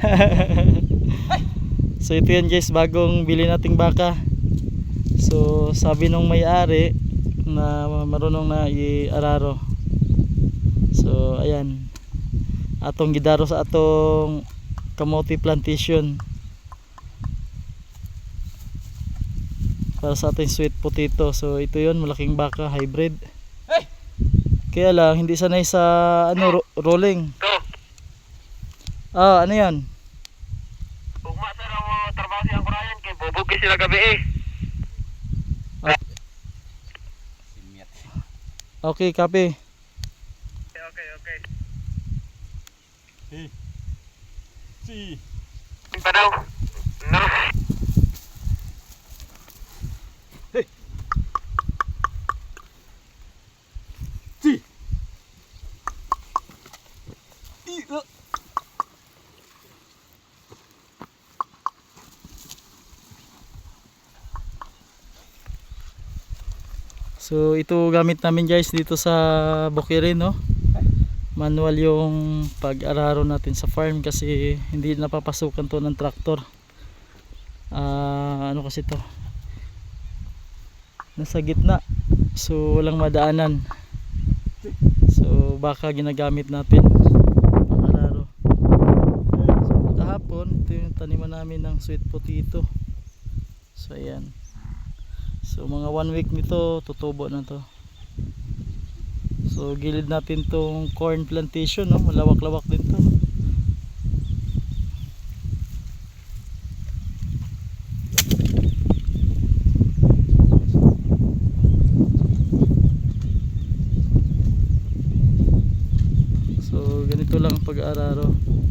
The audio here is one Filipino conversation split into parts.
so ito yan guys, bagong bili nating baka. So sabi nung may-ari na marunong na i-araro. So ayan. Atong gidaro sa atong kamote plantation. Para sa ating sweet potato. So ito yon malaking baka hybrid. Kaya lang hindi sanay sa ano ro- rolling. To, Ah, ano 'yan? ugma sa lang mga trabaho siyang kurayan kay bubog sila gabi eh. Okay, copy. Okay, okay, okay. Si. Yung pa daw. No. So ito gamit namin guys dito sa Bukirin no. Manual yung pag-araro natin sa farm kasi hindi napapasukan to ng traktor. Ah, ano kasi to? Nasa gitna. So walang madaanan. So baka ginagamit natin pang-araro. So kahapon ito yung taniman namin ng sweet potato. So ayan. So mga one week nito tutubo na to. So gilid natin tong corn plantation no, malawak-lawak din to. So ganito lang ang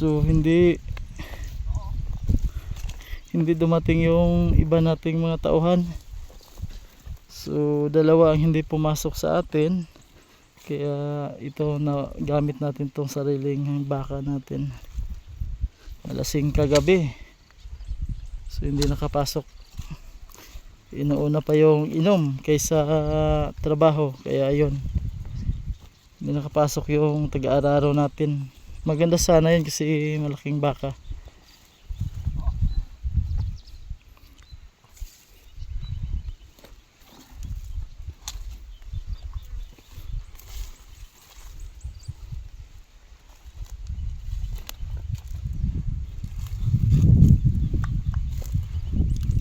pag-aararo. So hindi hindi dumating yung iba nating mga tauhan. So dalawa ang hindi pumasok sa atin. Kaya ito na gamit natin tong sariling baka natin. Alasing kagabi. So hindi nakapasok. Inuuna pa yung inom kaysa trabaho. Kaya ayun. Hindi nakapasok yung tag-aararo natin. Maganda sana yun kasi malaking baka.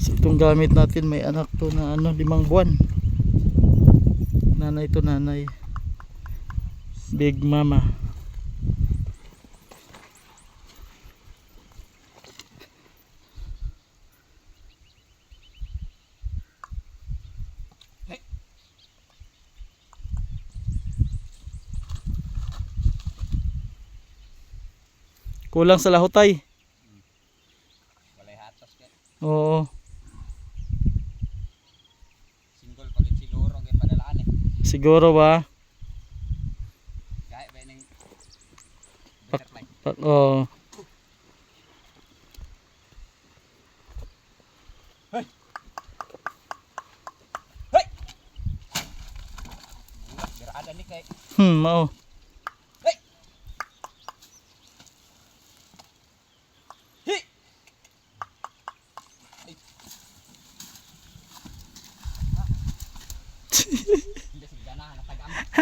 So itong gamit natin may anak to na ano limang buwan. Nanay to nanay. Big mama. Kulang sa lahutay. Walay hatas kay. Oo. Single pagit siguro kay padalaan eh. Siguro ba? Gaya ba ning butterfly. Oo. Kay. Hmm, mao.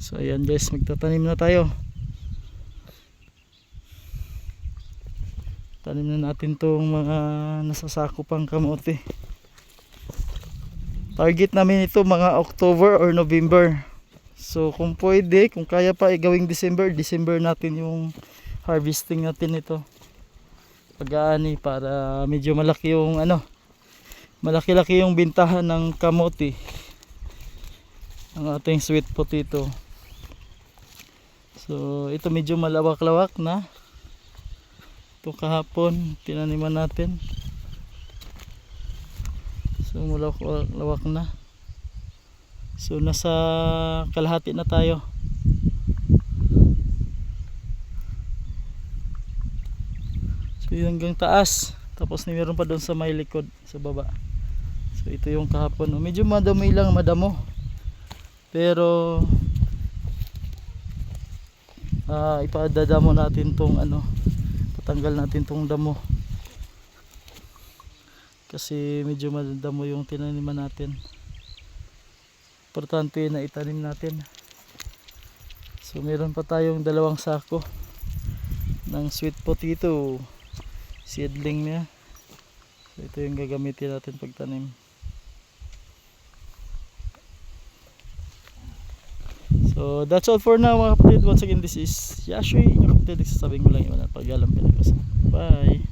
So ayan guys, magtatanim na tayo. Tanim na natin tong mga nasasako pang kamote. Target namin ito mga October or November. So kung pwede, kung kaya pa eh, gawing December, December natin yung harvesting natin ito. Pag-aani para medyo malaki yung ano, malaki-laki yung bintahan ng kamote. Ang ating sweet potato. So ito medyo malawak-lawak na. Ito kahapon tinaniman natin. So malawak-lawak na. So nasa kalahati na tayo. So hanggang taas. Tapos meron pa doon sa may likod sa baba. So ito yung kahapon. Medyo madami lang madamo. Pero ah ipadadamo natin tong ano patanggal natin tong damo. Kasi medyo madamo yung tinaniman natin. Importante na itanim natin. So meron pa tayong dalawang sako ng sweet potato. Seedling niya. So ito yung gagamitin natin pagtanim So that's all for now mga kapatid. Once again this is Yashui. Inyong kapatid. Nagsasabing ko lang yung pag-alam pinagpasa. Bye!